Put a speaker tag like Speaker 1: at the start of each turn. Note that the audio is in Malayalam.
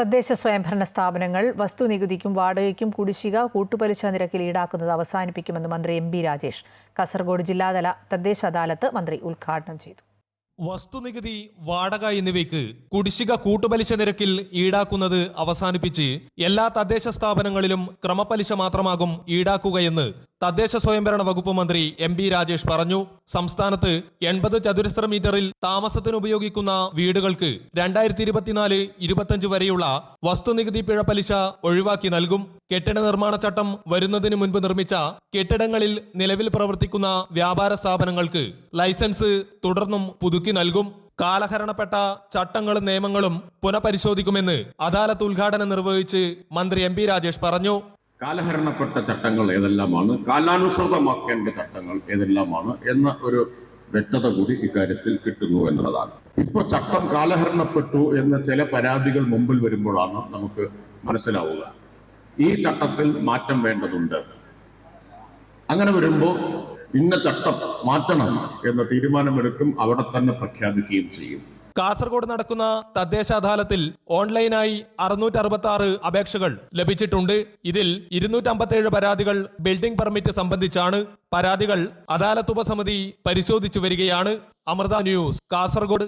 Speaker 1: തദ്ദേശ സ്വയംഭരണ സ്ഥാപനങ്ങൾ വസ്തുനികുതിക്കും വാടകയ്ക്കും കുടിശ്ശിക കൂട്ടുപലിശ നിരക്കിൽ ഈടാക്കുന്നത് അവസാനിപ്പിക്കുമെന്ന് മന്ത്രി എം ബി രാജേഷ്. കാസർഗോഡ് ജില്ലാതല തദ്ദേശ അദാലത്ത് മന്ത്രി ഉദ്ഘാടനം ചെയ്തു.
Speaker 2: വസ്തുനികുതി വാടക എന്നിവയ്ക്ക് കുടിശ്ശിക കൂട്ടുപലിശ നിരക്കിൽ ഈടാക്കുന്നത് അവസാനിപ്പിച്ച് എല്ലാ തദ്ദേശ സ്ഥാപനങ്ങളിലും ക്രമപലിശ മാത്രമാകും ഈടാക്കുകയെന്ന് തദ്ദേശ സ്വയംഭരണ വകുപ്പ് മന്ത്രി എം ബി രാജേഷ് പറഞ്ഞു സംസ്ഥാനത്ത് എൺപത് ചതുരശ്ര മീറ്ററിൽ താമസത്തിന് ഉപയോഗിക്കുന്ന വീടുകൾക്ക് രണ്ടായിരത്തി ഇരുപത്തിനാല് ഇരുപത്തഞ്ച് വരെയുള്ള വസ്തുനികുതി പിഴ പലിശ ഒഴിവാക്കി നൽകും. കെട്ടിട നിർമ്മാണ ചട്ടം വരുന്നതിന് മുൻപ് നിർമ്മിച്ച കെട്ടിടങ്ങളിൽ നിലവിൽ പ്രവർത്തിക്കുന്ന വ്യാപാര സ്ഥാപനങ്ങൾക്ക് ലൈസൻസ് തുടർന്നും പുതുക്കി നൽകും. കാലഹരണപ്പെട്ട ചട്ടങ്ങളും നിയമങ്ങളും പുനഃപരിശോധിക്കുമെന്ന് അദാലത്ത് ഉദ്ഘാടനം നിർവഹിച്ച് മന്ത്രി എം രാജേഷ് പറഞ്ഞു.
Speaker 3: കാലഹരണപ്പെട്ട ചട്ടങ്ങൾ ഏതെല്ലാമാണ്? കാലാനുസൃതമാക്കേണ്ട ചട്ടങ്ങൾ ഏതെല്ലാമാണ് എന്ന ഒരു വ്യക്തത കൂടി ഇക്കാര്യത്തിൽ കിട്ടുന്നു എന്നുള്ളതാണ്. ഇപ്പോൾ ചട്ടം കാലഹരണപ്പെട്ടു എന്ന ചില പരാതികൾ മുമ്പിൽ വരുമ്പോഴാണ് നമുക്ക് മനസ്സിലാവുക. ഈ ചട്ടത്തിൽ മാറ്റം വേണ്ടതുണ്ട്. അങ്ങനെ വരുമ്പോൾ ഇന്ന ചട്ടം മാറ്റണം എന്ന തീരുമാനമെടുക്കും അവിടെ തന്നെ പ്രഖ്യാപിക്കുകയും ചെയ്യും.
Speaker 2: കാസർഗോഡ് നടക്കുന്ന തദ്ദേശ അദാലത്തിൽ ഓൺലൈനായി അറുന്നൂറ്റി അറുപത്തി ആറ് അപേക്ഷകൾ ലഭിച്ചിട്ടുണ്ട്. ഇതിൽ ഇരുന്നൂറ്റമ്പത്തേഴ് പരാതികൾ ബിൽഡിംഗ് പെർമിറ്റ് സംബന്ധിച്ചാണ്. പരാതികൾ അദാലത്ത് ഉപസമിതി പരിശോധിച്ചു വരികയാണ്. അമൃത ന്യൂസ് കാസർഗോഡ്.